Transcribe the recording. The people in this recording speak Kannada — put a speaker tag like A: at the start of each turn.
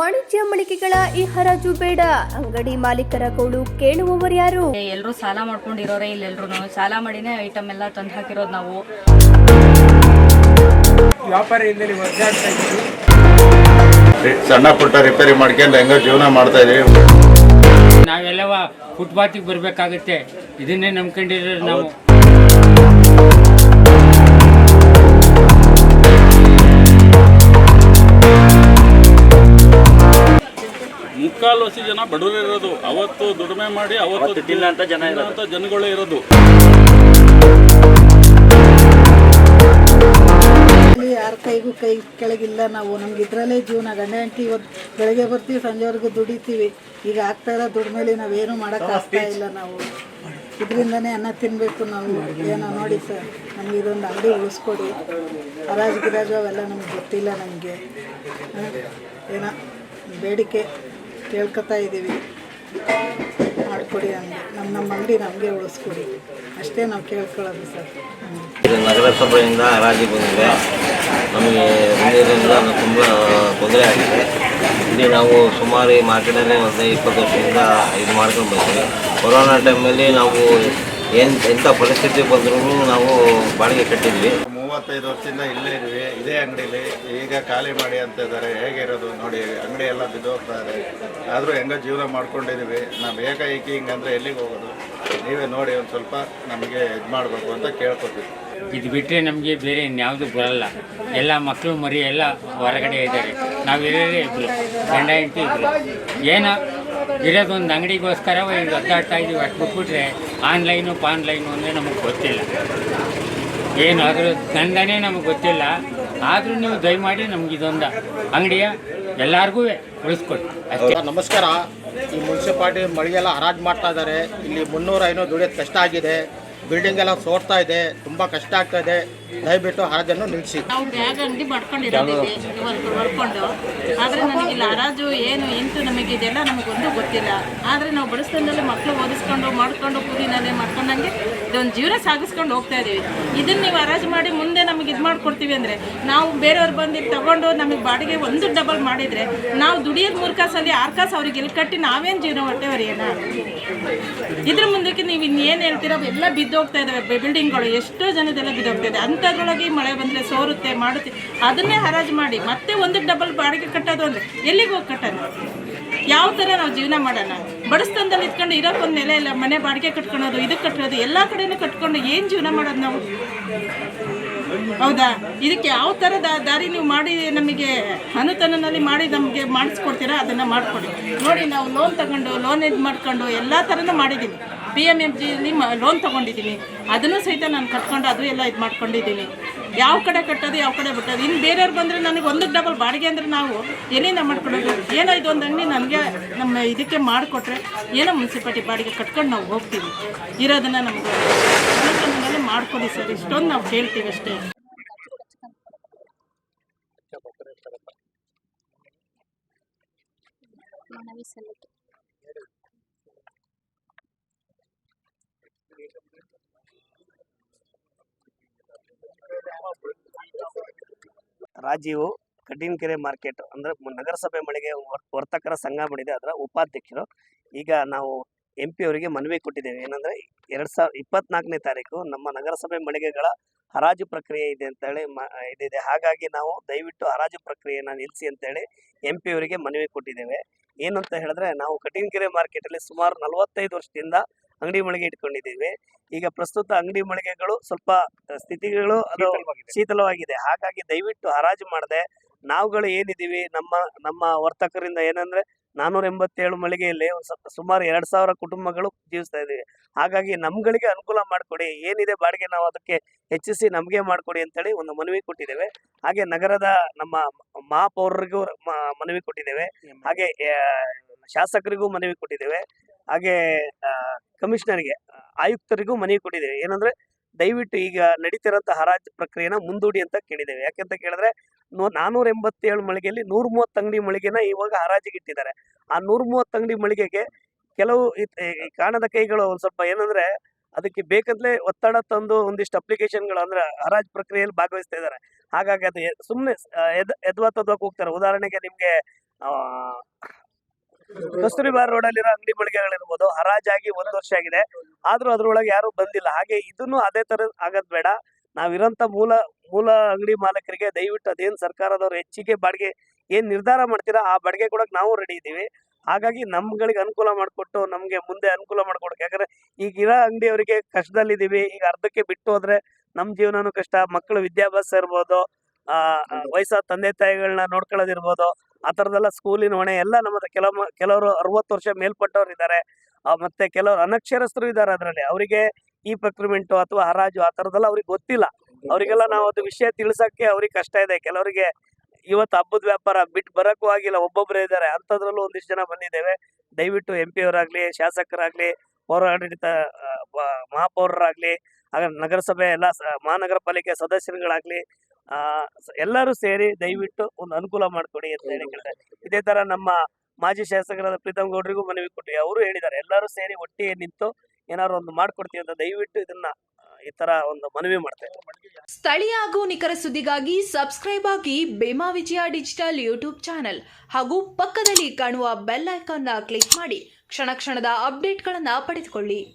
A: ವಾಣಿಜ್ಯ ಮಳಿಗೆಗಳ ಈ ಹರಾಜು ಬೇಡ. ಅಂಗಡಿ ಮಾಲೀಕರ ಗೋಳು ಕೇಳುವವರ್ಯಾರು
B: ಎಲ್ಲರೂ ಸಾಲ ಮಾಡ್ಕೊಂಡಿರೋರೆ ಇಲ್ಲಿ ಎಲ್ರು ಸಾಲ ಮಾಡಿನೇ ಐಟಮ್ ಎಲ್ಲ ತಂದು ಹಾಕಿರೋದು ನಾವು.
C: ವ್ಯಾಪಾರ ಇಲ್ಲದೆ ಒದ್ದಾಡ್ತಾ ಇದ್ದೀವಿ.
D: ಸಣ್ಣ ಪುಟ್ಟ ರಿಪೇರಿ ಮಾಡ್ಕೊಂಡು ಹೆಂಗ ಜೀವನ ಮಾಡ್ತಾ ಇದೀವಿ.
C: ನಾವೆಲ್ಲವ ಫುಟ್ಪಾತಿಗೆ ಬರಬೇಕಾಗುತ್ತೆ. ಇದನ್ನೇ ನಂಬ್ಕೊಂಡಿರೋದು ನಾವು.
E: ಮುಕ್ಕಾಲು ವರ್ಷ ಜನ ಬಡವರು ಇರೋದು. ಅವತ್ತು ದುಡಿಮೆ ಮಾಡಿ ಅವತ್ತು ತಿನ್ನಂತ ಜನ ಅಂತ ಜನಗಳೇ ಇರೋದು.
F: ಇಲ್ಲಿ ಯಾರ ಕೈಗೂ ಕೈ ಕೆಳಗಿಲ್ಲ ನಾವು. ನಮ್ಗೆ ಇದರಲ್ಲೇ ಜೀವನ. ಗಂಡ ಹೆಂಡತಿ ಇವತ್ತು ಬೆಳಗ್ಗೆ ಬರ್ತೀವಿ ಸಂಜೆವರೆಗೂ ದುಡಿತೀವಿ. ಈಗ ಆಗ್ತಾ ಇರೋ ದುಡ್ಮೇಲೆ ನಾವೇನು ಮಾಡೋಕೆ ಆಗ್ತಾ ಇಲ್ಲ ನಾವು. ಇದರಿಂದನೇ ಅನ್ನ ತಿನ್ನಬೇಕು ನಾವು. ಏನೋ ನೋಡಿ ಸರ್ ನಮ್ಗೆ ಇದೊಂದು ಅಂಗಡಿ ಉಳಿಸ್ಕೊಡಿ. ಹರಾಜು ಗಿರಾಜು ಅವೆಲ್ಲ ನಮ್ಗೆ ಗೊತ್ತಿಲ್ಲ ನಮಗೆ. ಏನೋ ಬೇಡಿಕೆ. ಕೇಳ್ಕೊತಾ ಇದ್ದೀವಿ. ಮಾಡಿಕೊಡಿ ಅಂದ್ರೆ ನಮ್ಮ ನಮ್ಮ ಅಂಗಡಿ ನಮಗೆ ಉಳಿಸ್ಕೊಡಿ. ಅಷ್ಟೇ ನಾವು ಕೇಳ್ಕೊಳ್ಳೋದು ಸರ್.
G: ಇದು ನಗರಸಭೆಯಿಂದ ಹರಾಜಿ ಬಂದಿದೆ. ನಮಗೆ ನೀರಿನಿಂದ ತುಂಬ ತೊಂದರೆ ಆಗಿದೆ. ಇಲ್ಲಿ ನಾವು ಸುಮಾರು ಈ ಮಾರ್ಕೆಟಲ್ಲೇ ಒಂದು ಇಪ್ಪತ್ತು ವರ್ಷದಿಂದ ಇದು ಮಾಡ್ಕೊಂಡು ಬರ್ತೀವಿ ಕೊರೋನಾ ಟೈಮಲ್ಲಿ ನಾವು ಏನು ಎಂಥ ಪರಿಸ್ಥಿತಿ ಬಂದ್ರು ನಾವು ಬಾಡಿಗೆ ಕಟ್ಟಿದ್ವಿ.
D: ಮೂವತ್ತೈದು ವರ್ಷದಿಂದ ಇಲ್ಲೇ ಇದ್ವಿ. ಇದೇ ಅಂಗಡಿಲಿ. ಈಗ ಖಾಲಿ ಮಾಡಿ ಅಂತ ಇದ್ದಾರೆ. ಹೇಗಿರೋದು ನೋಡಿ. ಅಂಗಡಿ ಎಲ್ಲ ಬಿದ್ದೋಗ್ತಾ ಇದೆ. ಆದರೂ ಹೆಂಗೋ ಜೀವನ ಮಾಡ್ಕೊಂಡಿದೀವಿ ನಾವು ಏಕಾಏಕಿ ಹಿಂಗಂದ್ರೆ ಎಲ್ಲಿಗೆ ಹೋಗೋದು? ನೀವೇ ನೋಡಿ ಒಂದು ಸ್ವಲ್ಪ ನಮಗೆ ಇದು ಮಾಡಬೇಕು ಅಂತ ಕೇಳ್ಕೊತೀವಿ.
C: ಇದು ಬಿಟ್ಟರೆ ನಮಗೆ ಬೇರೆ ಇನ್ಯಾವುದು ಬರಲ್ಲ. ಎಲ್ಲ ಮಕ್ಕಳು ಮರಿ ಎಲ್ಲ ಹೊರಗಡೆ ಇದ್ದಾರೆ. ನಾವು ಇರೋದೇ ಇಬ್ಬರು ಗಂಡ ಹೆಂಡತಿ ಇಬ್ಬರು ಏನೋ ಇರೋದೊಂದು ಅಂಗಡಿಗೋಸ್ಕರ ಈಗ ಒದ್ದಾಡ್ತಾ ಇದೀವಿ, ಅಷ್ಟು ಬಿಟ್ಬಿಟ್ರೆ ಆನ್ಲೈನು ಪಾನ್ಲೈನು ಅಂದರೆ ನಮಗೆ ಗೊತ್ತಿಲ್ಲ. ಏನು ಅದ್ರ ಗಂಧನೇ ನಮಗೆ ಗೊತ್ತಿಲ್ಲ. ಆದರೂ ನೀವು ದಯಮಾಡಿ ನಮ್ಗೆ ಇದೊಂದು ಅಂಗಡಿಯ ಎಲ್ಲರಿಗೂ ಉಳಿಸ್ಕೊಡಿ. ಅಷ್ಟೇ.
H: ನಮಸ್ಕಾರ. ಈ ಮುನ್ಸಿಪಾಲ್ಟಿ ಮಳಿಗೆಲ್ಲ ಹರಾಜು ಮಾಡ್ತಾ ಇದ್ದಾರೆ. ಇಲ್ಲಿ ಮುನ್ನೂರ ಐನೂರು ದುಡಿಯೋದು ಕಷ್ಟ ಆಗಿದೆ. ಬಿಲ್ಡಿಂಗ್ ಎಲ್ಲ ಸೋರ್ತಾ ಇದೆ. ತುಂಬ ಕಷ್ಟ ಆಗ್ತಾ ಇದೆ. ದಯವಿಟ್ಟು ಹರಾಜನ್ನು ನಿಲ್ಲಿಸಿ.
I: ನಾವು ಬ್ಯಾಗ್ ಅಂಗಡಿ ಮಾಡ್ಕೊಂಡಿರೋದಿದೆ ಬರ್ಕೊಂಡು ಆದರೆ ನನಗೆ ಇಲ್ಲಿ ಹರಾಜು ಏನು ಎಂಟು ನಮಗೆ ಇದೆಲ್ಲ ನಮಗೊಂದು ಗೊತ್ತಿಲ್ಲ. ಆದರೆ ನಾವು ಬಡಿಸ್ದಂದಲ್ಲಿ ಮಕ್ಕಳು ಓದಿಸ್ಕೊಂಡು, ಮಾಡ್ಕೊಂಡು, ಕೂಲಿನಲ್ಲೇ ಮಾಡ್ಕೊಂಡಂಗೆ ಇದೊಂದು ಜೀವನ ಸಾಗಿಸ್ಕೊಂಡು ಹೋಗ್ತಾ ಇದ್ದೀವಿ ಇದನ್ನು ನೀವು ಹರಾಜು ಮಾಡಿ ಮುಂದೆ ನಮಗೆ ಇದು ಮಾಡ್ಕೊಡ್ತೀವಿ ಅಂದರೆ ನಾವು ಬೇರೆಯವ್ರು ಬಂದು ಇಲ್ಲಿ ತಗೊಂಡು ನಮಗೆ ಬಾಡಿಗೆ ಒಂದು ಡಬಲ್ ಮಾಡಿದರೆ ನಾವು ದುಡಿಯೋದು ಮೂರು ಕಾಸಲ್ಲಿ ಆರು ಕಾಸು ಅವ್ರಿಗೆ ಇಲ್ಲಿ ಕಟ್ಟಿ ನಾವೇನು ಜೀವನ ಹೊಟ್ಟೆವ್ರಿ ಏನ ಇದ್ರ ಮುಂದಕ್ಕೆ ನೀವು ಇನ್ನೇನು ಹೇಳ್ತೀರ ಎಲ್ಲ ಬಿದ್ದೋಗ್ತಾ ಇದಾವೆ. ಬಿಲ್ಡಿಂಗ್ಗಳು ಎಷ್ಟೋ ಜನದೆಲ್ಲ ಬಿದ್ದೋಗ್ತಾ ಇದೆ. ಅಂಥದ್ರೊಳಗೆ ಈ ಮಳೆ ಬಂದರೆ ಸೋರುತ್ತೆ, ಮಾಡುತ್ತೆ, ಅದನ್ನೇ ಹರಾಜು ಮಾಡಿ. ಮತ್ತೆ ಒಂದು ಡಬಲ್ ಬಾಡಿಗೆ ಕಟ್ಟೋದು ಅಂದರೆ ಎಲ್ಲಿಗೆ ಹೋಗಿ ಕಟ್ಟೋಣ ಯಾವ ಥರ ನಾವು ಜೀವನ ಮಾಡೋಣ? ಬಡಸ್ತನದಲ್ಲಿ ಇಟ್ಕೊಂಡು ಇರೋಕ್ಕೊಂದು ನೆಲೆ ಇಲ್ಲ, ಮನೆ ಬಾಡಿಗೆ ಕಟ್ಕೊಳೋದು ಇದಕ್ಕೆ ಕಟ್ಟೋದು ಎಲ್ಲ ಕಡೆನೂ ಕಟ್ಕೊಂಡು ಏನು ಜೀವನ ಮಾಡೋದು ನಾವು? ಹೌದಾ? ಇದಕ್ಕೆ ಯಾವ ಥರ ದಾರಿ ನೀವು ಮಾಡಿ ನಮಗೆ ಅನುತನದಲ್ಲಿ ಮಾಡಿ ನಮಗೆ ಮಾಡಿಸ್ಕೊಡ್ತೀರಾ? ಅದನ್ನು ಮಾಡಿಕೊಡಿ. ನೋಡಿ, ನಾವು ಲೋನ್ ತಗೊಂಡು ಲೋನ್ ಇದು ಮಾಡ್ಕೊಂಡು ಎಲ್ಲ ಥರನೂ ಮಾಡಿದ್ದೀನಿ ಪಿ ಎಂ ಎಫ್ ಜಿಲಿ ಲೋನ್ ತೊಗೊಂಡಿದ್ದೀನಿ ಅದನ್ನು ಸಹಿತ ನಾನು ಕಟ್ಕೊಂಡು ಅದು ಎಲ್ಲ ಇದು ಮಾಡ್ಕೊಂಡಿದ್ದೀನಿ. ಯಾವ ಕಡೆ ಕಟ್ಟೋದು, ಯಾವ ಕಡೆ ಬಿಟ್ಟೋದು. ಇನ್ನು ಬೇರೆಯವ್ರು ಬಂದರೆ ನನಗೆ ಒಂದು ಡಬಲ್ ಬಾಡಿಗೆ ಅಂದರೆ ನಾವು ಎಲ್ಲಿಂದ ಮಾಡ್ಕೊಳ್ಳೋದು? ಏನೋ ಇದೊಂದು ಅಂಗಡಿ ನನಗೆ ನಮ್ಮ ಇದಕ್ಕೆ ಮಾಡಿಕೊಟ್ರೆ ಏನೋ ಮುನ್ಸಿಪಾಲ್ಟಿ ಬಾಡಿಗೆ ಕಟ್ಕೊಂಡು ನಾವು ಹೋಗ್ತೀವಿ. ಇರೋದನ್ನು ನಮಗೆ ಮೇಲೆ ಮಾಡ್ಕೊಡಿ ಸರ್. ಇಷ್ಟೊಂದು ನಾವು ಕೇಳ್ತೀವಿ ಅಷ್ಟೇ.
J: ರಾಜೀವ್ ಕಡ್ಡಿನಕೆರೆ ಮಾರ್ಕೆಟ್ ಅಂದ್ರೆ ನಗರಸಭೆ ಮಳಿಗೆ ವರ್- ವರ್ತಕರ ಸಂಘ ಮಾಡಿದೆ ಅದರ ಉಪಾಧ್ಯಕ್ಷರು. ಈಗ ನಾವು ಎಂ ಪಿ ಅವರಿಗೆ ಮನವಿ ಕೊಟ್ಟಿದ್ದೇವೆ. ಏನಂದ್ರೆ ಎರಡ್ ಸಾವಿರದ ಇಪ್ಪತ್ನಾಲ್ಕನೇ ತಾರೀಕು ನಮ್ಮ ನಗರಸಭೆ ಮಳಿಗೆಗಳ ಹರಾಜು ಪ್ರಕ್ರಿಯೆ ಇದೆ ಅಂತ ಹೇಳಿ ಇದಿದೆ. ಹಾಗಾಗಿ ನಾವು ದಯವಿಟ್ಟು ಹರಾಜು ಪ್ರಕ್ರಿಯೆಯನ್ನು ನಿಲ್ಲಿಸಿ ಅಂತೇಳಿ ಎಂ ಪಿ ಅವರಿಗೆ ಮನವಿ ಕೊಟ್ಟಿದ್ದೇವೆ. ಏನು ಅಂತ ಹೇಳಿದ್ರೆ ನಾವು ಕಟ್ಟಿನಕೆರೆ ಮಾರ್ಕೆಟಲ್ಲಿ ಸುಮಾರು ನಲವತ್ತೈದು ವರ್ಷದಿಂದ ಅಂಗಡಿ ಮಳಿಗೆ ಇಟ್ಕೊಂಡಿದ್ದೀವಿ. ಈಗ ಪ್ರಸ್ತುತ ಅಂಗಡಿ ಮಳಿಗೆಗಳು ಸ್ವಲ್ಪ ಸ್ಥಿತಿಗಳು ಅದು ಶೀತಲವಾಗಿದೆ. ಹಾಗಾಗಿ ದಯವಿಟ್ಟು ಹರಾಜು ಮಾಡದೆ ನಾವುಗಳು ಏನಿದ್ದೀವಿ ನಮ್ಮ ನಮ್ಮ ವರ್ತಕರಿಂದ ಏನಂದ್ರೆ ನಾನೂರ ಎಂಬತ್ತೇಳು ಮಳಿಗೆಯಲ್ಲಿ ಸುಮಾರು ಎರಡ್ ಸಾವಿರ ಕುಟುಂಬಗಳು ಜೀವಿಸ್ತಾ ಇದೀವಿ ಹಾಗಾಗಿ ನಮ್ಗಳಿಗೆ ಅನುಕೂಲ ಮಾಡಿಕೊಡಿ. ಏನಿದೆ ಬಾಡಿಗೆ ನಾವು ಅದಕ್ಕೆ ಹೆಚ್ಚಿಸಿ ನಮಗೆ ಮಾಡಿಕೊಡಿ ಅಂತೇಳಿ ಒಂದು ಮನವಿ ಕೊಟ್ಟಿದ್ದೇವೆ. ಹಾಗೆ ನಗರದ ನಮ್ಮ ಮಹಾಪೌರರಿಗೂ ಮನವಿ ಕೊಟ್ಟಿದ್ದೇವೆ. ಹಾಗೆ ಶಾಸಕರಿಗೂ ಮನವಿ ಕೊಟ್ಟಿದ್ದೇವೆ. ಹಾಗೆ ಕಮಿಷನರ್ಗೆ ಆಯುಕ್ತರಿಗೂ ಮನವಿ ಕೊಟ್ಟಿದ್ದೇವೆ. ಏನಂದ್ರೆ ದಯವಿಟ್ಟು ಈಗ ನಡೀತಿರೋಂಥ ಹರಾಜು ಪ್ರಕ್ರಿಯೆನ ಮುಂದೂಡಿ ಅಂತ ಕೇಳಿದ್ದೇವೆ. ಯಾಕೆಂತ ಕೇಳಿದ್ರೆ ನಾನೂರ ಎಂಬತ್ತೇಳು ಮಳಿಗೆಯಲ್ಲಿ ನೂರ ಮೂವತ್ತು ಅಂಗಡಿ ಮಳಿಗೆನ ಇವಾಗ ಹರಾಜಿಗೆ ಇಟ್ಟಿದ್ದಾರೆ. ಆ ನೂರ ಮೂವತ್ತು ಅಂಗಡಿ ಮಳಿಗೆಗೆ ಕೆಲವು ಕಾಣದ ಕೈಗಳು ಒಂದು ಸ್ವಲ್ಪ ಏನಂದ್ರೆ ಅದಕ್ಕೆ ಬೇಕಂತಲೇ ಒತ್ತಡ ತಂದು ಒಂದಿಷ್ಟು ಅಪ್ಲಿಕೇಶನ್ಗಳು ಅಂದ್ರೆ ಹರಾಜು ಪ್ರಕ್ರಿಯೆಯಲ್ಲಿ ಭಾಗವಹಿಸ್ತಾ ಇದ್ದಾರೆ. ಹಾಗಾಗಿ ಅದು ಸುಮ್ಮನೆ ಎದ್ ಎದ್ವಾ ತದ್ವಾಕ್ ಹೋಗ್ತಾರೆ. ಉದಾಹರಣೆಗೆ ನಿಮ್ಗೆ ಆ, ರೋಡ್ ಅಲ್ಲಿರೋ ಅಂಗಡಿ ಮಳಿಗೆಗಳಿರ್ಬೋದು. ಹರಾಜಾಗಿ ಒಂದ್ ವರ್ಷ ಆಗಿದೆ. ಆದ್ರೂ ಅದ್ರೊಳಗೆ ಯಾರು ಬಂದಿಲ್ಲ. ಹಾಗೆ ಇದನ್ನು ಅದೇ ತರ ಆಗದ್ ಬೇಡ. ನಾವಿರೋಂಥ ಮೂಲ ಮೂಲ ಅಂಗಡಿ ಮಾಲಕರಿಗೆ ದಯವಿಟ್ಟು ಅದೇನ್ ಸರ್ಕಾರದವ್ರು ಹೆಚ್ಚಿಗೆ ಬಾಡಿಗೆ ಏನ್ ನಿರ್ಧಾರ ಮಾಡ್ತೀರಾ ಆ ಬಾಡಿಗೆ ಕೊಡಕ್ ನಾವು ರೆಡಿ ಇದ್ದೀವಿ. ಹಾಗಾಗಿ ನಮ್ಗಳಿಗೆ ಅನುಕೂಲ ಮಾಡಿಕೊಟ್ಟು ನಮ್ಗೆ ಮುಂದೆ ಅನುಕೂಲ ಮಾಡ್ಕೊಡೋಕೆ. ಯಾಕಂದ್ರೆ ಈಗ ಇರೋ ಅಂಗಡಿಯವರಿಗೆ ಕಷ್ಟದಲ್ಲಿದ್ದೀವಿ. ಈಗ ಅರ್ಧಕ್ಕೆ ಬಿಟ್ಟು ಹೋದ್ರೆ ನಮ್ ಜೀವನನೂ ಕಷ್ಟ. ಮಕ್ಕಳು ವಿದ್ಯಾಭ್ಯಾಸ ಇರ್ಬೋದು ವಯಸ್ಸಾದ ತಂದೆ ತಾಯಿಗಳನ್ನ ನೋಡ್ಕೊಳ್ಳೋದಿರ್ಬೋದು. ಆ ಥರದೆಲ್ಲ ಸ್ಕೂಲಿನ ಹೊಣೆ ಎಲ್ಲ ನಮ್ಮ ಕೆಲವು ಕೆಲವರು ಅರವತ್ತು ವರ್ಷ ಮೇಲ್ಪಟ್ಟವ್ರು ಇದ್ದಾರೆ. ಮತ್ತೆ ಕೆಲವರು ಅನಕ್ಷರಸ್ಥರು ಇದ್ದಾರೆ ಅದರಲ್ಲಿ. ಅವರಿಗೆ ಈ ಪ್ರಕ್ರಿಮೆಂಟು ಅಥವಾ ಹರಾಜು ಆ ಥರದ್ದೆಲ್ಲ ಅವ್ರಿಗೆ ಗೊತ್ತಿಲ್ಲ. ಅವರಿಗೆಲ್ಲ ನಾವು ಅದು ವಿಷಯ ತಿಳಿಸೋಕ್ಕೆ ಅವ್ರಿಗೆ ಕಷ್ಟ ಇದೆ. ಕೆಲವರಿಗೆ ಇವತ್ತು ಹಬ್ಬದ ವ್ಯಾಪಾರ ಬಿಟ್ಟು ಬರೋಕ್ಕೂ ಆಗಿಲ್ಲ. ಒಬ್ಬೊಬ್ಬರೇ ಇದ್ದಾರೆ. ಅಂಥದ್ರಲ್ಲೂ ಒಂದಿಷ್ಟು ಜನ ಬಂದಿದ್ದೇವೆ. ದಯವಿಟ್ಟು ಎಂ ಪಿ ಅವರಾಗ್ಲಿ, ಶಾಸಕರಾಗ್ಲಿ ಪೌರಾಡಳಿತ ಮಹಾಪೌರರಾಗಲಿ, ಹಾಗೆ ನಗರಸಭೆ ಎಲ್ಲ ಮಹಾನಗರ ಪಾಲಿಕೆ ಸದಸ್ಯರುಗಳಾಗ್ಲಿ ಆ ಸ- ಎಲ್ಲರೂ ಸೇರಿ ದಯವಿಟ್ಟು ಒಂದು ಅನುಕೂಲ ಮಾಡಿಕೊಡಿ ಅಂತ ಹೇಳಿ ಕೇಳ್ತಾರೆ ಇದೇ ತರ ನಮ್ಮ ಮಾಜಿ ಶಾಸಕರಾದ ಪ್ರೀತಮ್ ಗೌಡ್ರಿಗೂ ಮನವಿ ಕೊಟ್ಟು ಅವರು ಹೇಳಿದ್ದಾರೆ. ಎಲ್ಲರೂ ಸೇರಿ ಒಟ್ಟಿಗೆ ನಿಂತು ಏನಾದ್ರು ಒಂದು ಮಾಡ್ಕೊಡ್ತೀವಿ ಅಂತ ದಯವಿಟ್ಟು ಇದನ್ನ ಈ ತರ ಒಂದು ಮನವಿ ಮಾಡ್ತೇವೆ
K: ಸ್ಥಳೀಯ ಹಾಗೂ ನಿಖರ ಸುದ್ದಿಗಾಗಿ ಸಬ್ಸ್ಕ್ರೈಬ್ ಆಗಿ ಬೇಮಾ ವಿಜಯ ಡಿಜಿಟಲ್ ಯೂಟ್ಯೂಬ್ ಚಾನೆಲ್ ಹಾಗೂ ಪಕ್ಕದಲ್ಲಿ ಕಾಣುವ ಬೆಲ್ ಐಕಾನ್ನ ಕ್ಲಿಕ್ ಮಾಡಿ ಕ್ಷಣ ಕ್ಷಣದ ಅಪ್ಡೇಟ್ಗಳನ್ನು ಪಡೆದುಕೊಳ್ಳಿ.